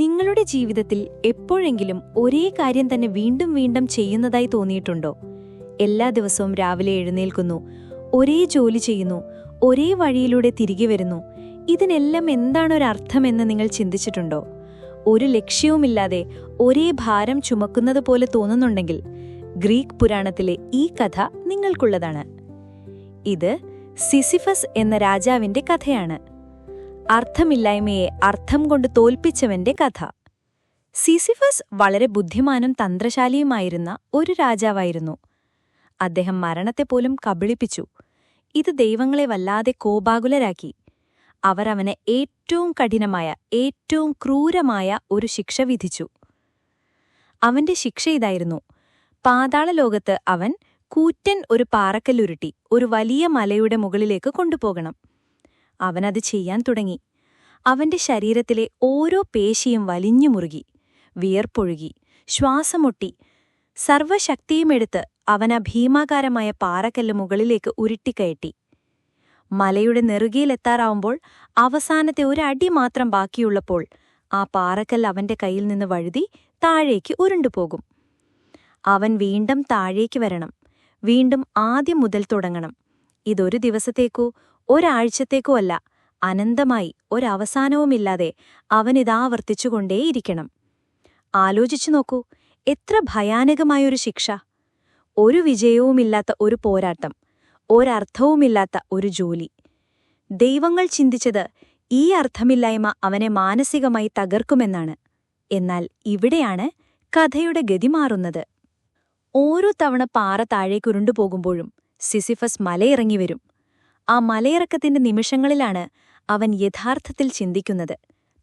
നിങ്ങളുടെ ജീവിതത്തിൽ എപ്പോഴെങ്കിലും ഒരേ കാര്യം തന്നെ വീണ്ടും വീണ്ടും ചെയ്യുന്നതായി തോന്നിയിട്ടുണ്ടോ? എല്ലാ ദിവസവും രാവിലെ എഴുന്നേൽക്കുന്നു ഒരേ ജോലി ചെയ്യുന്നു ഒരേ വഴിയിലൂടെ തിരികെ വരുന്നു. ഇതിനെല്ലാം എന്താണ് എന്താണൊരർത്ഥമെന്ന് നിങ്ങൾ ചിന്തിച്ചിട്ടുണ്ടോ? ഒരു ലക്ഷ്യവുമില്ലാതെ ഒരേ ഭാരം ചുമക്കുന്നത് പോലെ തോന്നുന്നുണ്ടെങ്കിൽ ഗ്രീക്ക് പുരാണത്തിലെ ഈ കഥ നിങ്ങൾക്കുള്ളതാണ്. ഇത് സിസിഫസ് എന്ന രാജാവിന്റെ കഥയാണ്. അർത്ഥമില്ലായ്മയെ അർത്ഥം കൊണ്ട് തോൽപ്പിച്ചവന്റെ കഥ. സിസിഫസ് വളരെ ബുദ്ധിമാനും തന്ത്രശാലിയുമായിരുന്ന ഒരു രാജാവായിരുന്നു. അദ്ദേഹം മരണത്തെപ്പോലും കബളിപ്പിച്ചു. ഇത് ദൈവങ്ങളെ വല്ലാതെ കോപാകുലരാക്കി. അവർ അവനെ ഏറ്റവും കഠിനമായ ഏറ്റവും ക്രൂരമായ ഒരു ശിക്ഷ വിധിച്ചു. അവന്റെ ശിക്ഷ ഇതായിരുന്നു. പാതാളലോകത്ത് അവൻ കൂറ്റൻ ഒരു പാറക്കല്ലുരുട്ടി ഒരു വലിയ മലയുടെ മുകളിലേക്ക് കൊണ്ടുപോകണം. അവനത് ചെയ്യാൻ തുടങ്ങി. അവന്റെ ശരീരത്തിലെ ഓരോ പേശിയും വലിഞ്ഞു മുറുകി വിയർപ്പൊഴുകി ശ്വാസമൊട്ടി. സർവശക്തിയുമെടുത്ത് അവൻ ആ ഭീമാകാരമായ പാറക്കല്ല് മുകളിലേക്ക് ഉരുട്ടിക്കയറ്റി. മലയുടെ നെറുകയിലെത്താറാവുമ്പോൾ അവസാനത്തെ ഒരടി മാത്രം ബാക്കിയുള്ളപ്പോൾ ആ പാറക്കല്ല് അവന്റെ കയ്യിൽ നിന്ന് വഴുതി താഴേക്ക് ഉരുണ്ടുപോകും. അവൻ വീണ്ടും താഴേക്ക് വരണം. വീണ്ടും ആദ്യം മുതൽ തുടങ്ങണം. ഇതൊരു ദിവസത്തേക്കോ ഒരാഴ്ചത്തേക്കോ അല്ല അനന്തമായി ഒരവസാനവുമില്ലാതെ അവനിതാവർത്തിച്ചുകൊണ്ടേയിരിക്കണം ആലോചിച്ചു നോക്കൂ എത്ര ഭയാനകമായൊരു ശിക്ഷ. ഒരു വിജയവുമില്ലാത്ത ഒരു പോരാട്ടം ഒരർത്ഥവുമില്ലാത്ത ഒരു ജോലി. ദൈവങ്ങൾ ചിന്തിച്ചത് ഈ അർത്ഥമില്ലായ്മ അവനെ മാനസികമായി തകർക്കുമെന്നാണ്. എന്നാൽ ഇവിടെയാണ് കഥയുടെ ഗതി മാറുന്നത്. ഓരോ തവണ പാറ താഴേക്കുരുണ്ടുപോകുമ്പോഴും സിസിഫസ് മലയിറങ്ങി വരും. ആ മലയിറക്കത്തിന്റെ നിമിഷങ്ങളിലാണ് അവൻ യഥാർത്ഥത്തിൽ ചിന്തിക്കുന്നത്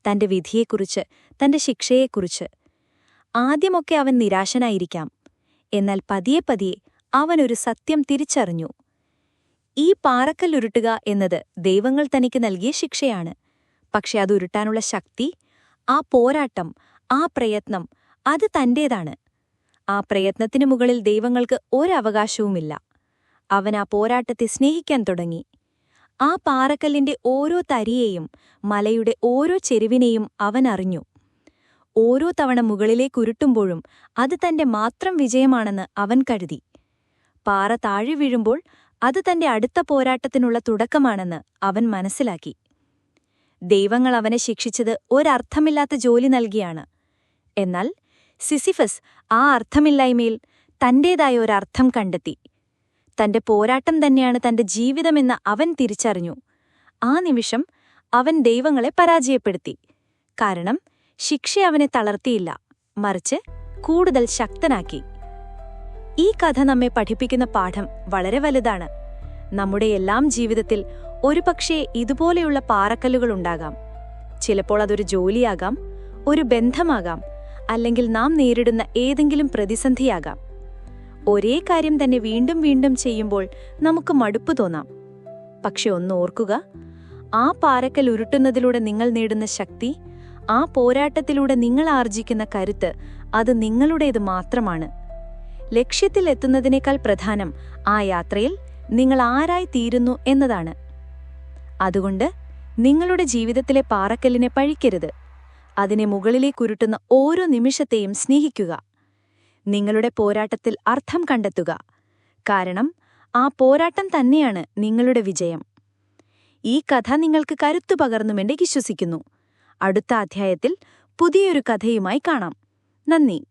തന്റെ വിധിയെക്കുറിച്ച് തന്റെ ശിക്ഷയെക്കുറിച്ച്. ആദ്യമൊക്കെ അവൻ നിരാശനായിരിക്കാം. എന്നാൽ പതിയെ പതിയെ അവനൊരു സത്യം തിരിച്ചറിഞ്ഞു. ഈ പാറക്കല്ലുരുട്ടുക എന്നത് ദൈവങ്ങൾ തനിക്ക് നൽകിയ ശിക്ഷയാണ്. പക്ഷെ അത് ഉരുട്ടാനുള്ള ശക്തി ആ പോരാട്ടം ആ പ്രയത്നം അത് തന്റേതാണ്. ആ പ്രയത്നത്തിനു മുകളിൽ ദൈവങ്ങൾക്ക് ഒരവകാശവുമില്ല അവൻ ആ പോരാട്ടത്തെ സ്നേഹിക്കാൻ തുടങ്ങി. ആ പാറക്കല്ലിന്റെ ഓരോ തരിയെയും മലയുടെ ഓരോ ചെരുവിനെയും അവൻ അറിഞ്ഞു. ഓരോ തവണ മുകളിലേക്ക് ഉരുട്ടുമ്പോഴും അത് തന്റെ മാത്രം വിജയമാണെന്ന് അവൻ കരുതി. പാറ താഴെ വീഴുമ്പോൾ അത് തന്റെ അടുത്ത പോരാട്ടത്തിനുള്ള തുടക്കമാണെന്ന് അവൻ മനസ്സിലാക്കി. ദൈവങ്ങൾ അവനെ ശിക്ഷിച്ചത് ഒരർത്ഥമില്ലാത്ത ജോലി നൽകിയാണ്. എന്നാൽ സിസിഫസ് ആ അർത്ഥമില്ലായ്മയിൽ തന്റേതായ ഒരർത്ഥം കണ്ടെത്തി. തന്റെ പോരാട്ടം തന്നെയാണ് തന്റെ ജീവിതമെന്ന് അവൻ തിരിച്ചറിഞ്ഞു. ആ നിമിഷം അവൻ ദൈവങ്ങളെ പരാജയപ്പെടുത്തി. കാരണം ശിക്ഷ അവനെ തളർത്തിയില്ല. മറിച്ച് കൂടുതൽ ശക്തനാക്കി. ഈ കഥ നമ്മെ പഠിപ്പിക്കുന്ന പാഠം വളരെ വലുതാണ്. നമ്മുടെ എല്ലാം ജീവിതത്തിൽ ഒരുപക്ഷേ ഇതുപോലെയുള്ള പാറക്കല്ലുകൾ ഉണ്ടാകാം. ചിലപ്പോൾ അതൊരു ജോലിയാകാം ഒരു ബന്ധമാകാം അല്ലെങ്കിൽ നാം നേരിടുന്ന ഏതെങ്കിലും പ്രതിസന്ധിയാകാം. ഒരേ കാര്യം തന്നെ വീണ്ടും വീണ്ടും ചെയ്യുമ്പോൾ നമുക്ക് മടുപ്പ് തോന്നാം. പക്ഷെ ഒന്ന് ഓർക്കുക ആ പാറക്കൽ ഉരുട്ടുന്നതിലൂടെ നിങ്ങൾ നേടുന്ന ശക്തി ആ പോരാട്ടത്തിലൂടെ നിങ്ങൾ ആർജിക്കുന്ന കരുത്ത് അത് നിങ്ങളുടേത് മാത്രമാണ്. ലക്ഷ്യത്തിൽ എത്തുന്നതിനേക്കാൾ പ്രധാനം ആ യാത്രയിൽ നിങ്ങൾ ആരായി തീരുന്നു എന്നതാണ്. അതുകൊണ്ട് നിങ്ങളുടെ ജീവിതത്തിലെ പാറക്കല്ലിനെ പഴിക്കരുത്. അതിനെ മുകളിലേക്കുരുട്ടുന്ന ഓരോ നിമിഷത്തെയും സ്നേഹിക്കുക. നിങ്ങളുടെ പോരാട്ടത്തിൽ അർത്ഥം കണ്ടെത്തുക. കാരണം ആ പോരാട്ടം തന്നെയാണ് നിങ്ങളുടെ വിജയം. ഈ കഥ നിങ്ങൾക്ക് കരുത്തു പകർന്നുമെന്ന് വിശ്വസിക്കുന്നു. അടുത്ത അധ്യായത്തിൽ പുതിയൊരു കഥയുമായി കാണാം. നന്ദി.